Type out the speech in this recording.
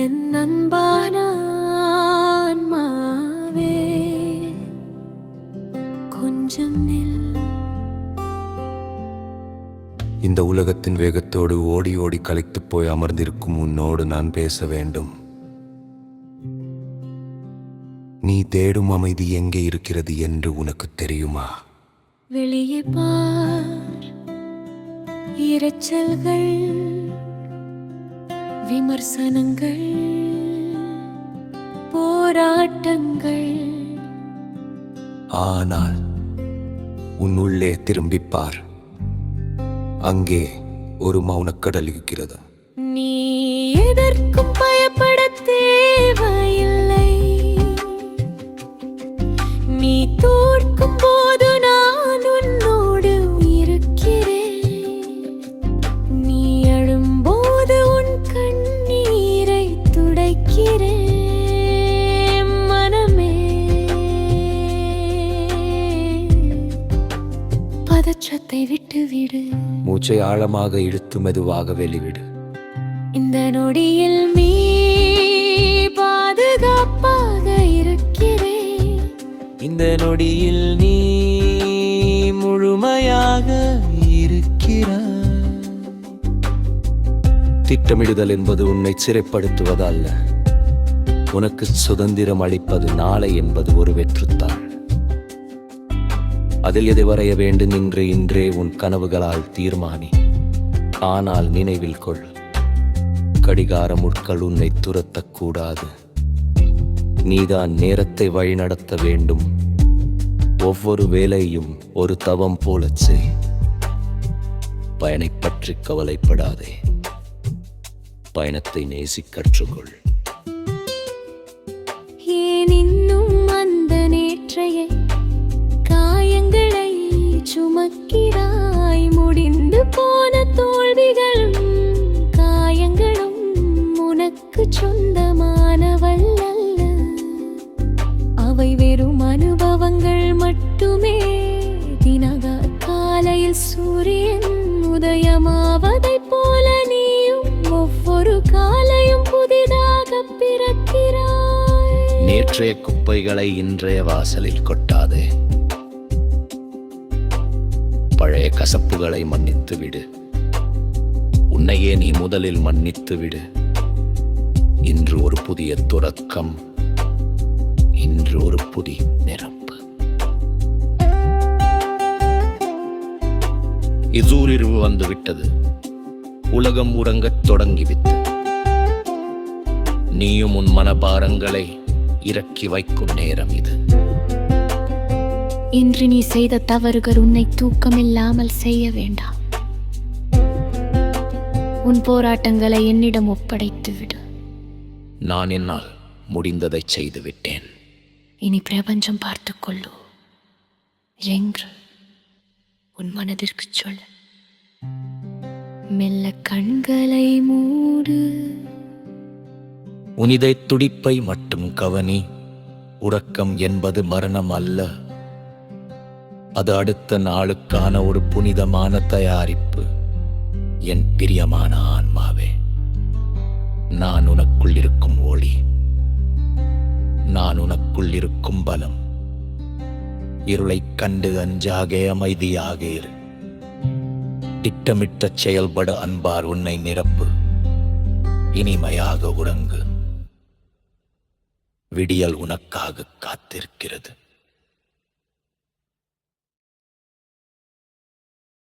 என் அன்பான ஆன்மாவே கொஞ்சம் நில். இந்த உலகத்தின் வேகத்தோடு ஓடி ஓடி களைத்துப் போய் அமர்ந்திருக்கும் உன்னோடு நான் பேச வேண்டும். நீ தேடும் அமைதி எங்கே இருக்கிறது என்று உனக்கு தெரியுமா? வெளியே பார். இரைச்சல்கள் விமர்சனங்கள் போராட்டங்கள். ஆனால் உன் உள்ளே திரும்பிப் பார் அங்கே ஒரு மௌனக்கடல் இருக்கிறது. நீ எதற்கும் பயப்பட தேவையில்லை. நீ தோற்கும் பதற்றத்தை விட்டுவிடு மூச்சை ஆழமாக இழுத்து மெதுவாக வெளிவிடு. இந்த நொடியில் நீ பாதுகாப்பாக இருக்கிறேன். இந்த நொடியில் நீ முழுமையாக இருக்கிறாய். திட்டமிடுதல் என்பது உன்னை சிறைப்படுத்துவதல்ல. உனக்கு சுதந்திரம் அளிப்பது நாளை என்பது ஒரு வெற்றுத்தாள் அதில் எதை வரைய வேண்டும் என்று இன்றே உன் கனவுகளால் தீர்மானி. ஆனால் நினைவில் கொள் கடிகார முட்கள் உன்னை துரத்தக்கூடாது. நீதான் நேரத்தை வழிநடத்த வேண்டும். ஒவ்வொரு வேலையும் ஒரு தவம் போலச் செய். பயனைப் பற்றி கவலைப்படாதே. பயணத்தை நேசிக் கற்றுக்கொள் சுமக்கிறாய் முடிந்து போன தோல்விகளும் காயங்களும் உனக்கு சொந்தமானவல்ல அவை வெறும் அனுபவங்கள் மட்டுமே. தினக காலையில் சூரியன் உதயமாவதை போல நீயும் ஒவ்வொரு காலையும் புதிதாக பிறக்கிறாய். நேற்றைய குப்பைகளை இன்றைய வாசலில் கொட்டாதே. பழைய கசப்புகளை மன்னித்து விடு. உன்னையே நீ முதலில் மன்னித்து விடு. இன்று ஒரு புதிய துறக்கம் இன்று ஒரு புதிய நிரப்பு. இசூரிருவு வந்து விட்டது. உலகம் உறங்கத் தொடங்கிவிட்டு நீயும் உன் மனபாரங்களை இறக்கி வைக்கும் நேரம் இது. இன்று நீ செய்த தவறுகள் உன்னை தூக்கமில்லாமல் செய்ய வேண்டாம். உன் போராட்டங்களை என்னிடம் ஒப்படைத்து விடு. நான் என்னால் முடிந்ததை செய்து விட்டேன் இனி பிரபஞ்சம் பார்த்துக் கொள்ளு. என்று உன் மனதிற்கு சொல். மெல்ல கண்களை மூடு. உனிதை துடிப்பை மட்டும் கவனி. உறக்கம் என்பது மரணம் அல்ல. அது அடுத்த நாளுக்கான ஒரு புனிதமான தயாரிப்பு. என் பிரியமான ஆன்மாவே நான் உனக்குள் இருக்கும் ஒளி நான் உனக்குள் இருக்கும் பலம். இருளைக் கண்டு அஞ்சாகே அமைதியாக இரு. திட்டமிட்ட செயல்பட அன்பார் உன்னை நிரப்பு. இனிமையாக உறங்கு. விடியல் உனக்காக காத்திருக்கிறது.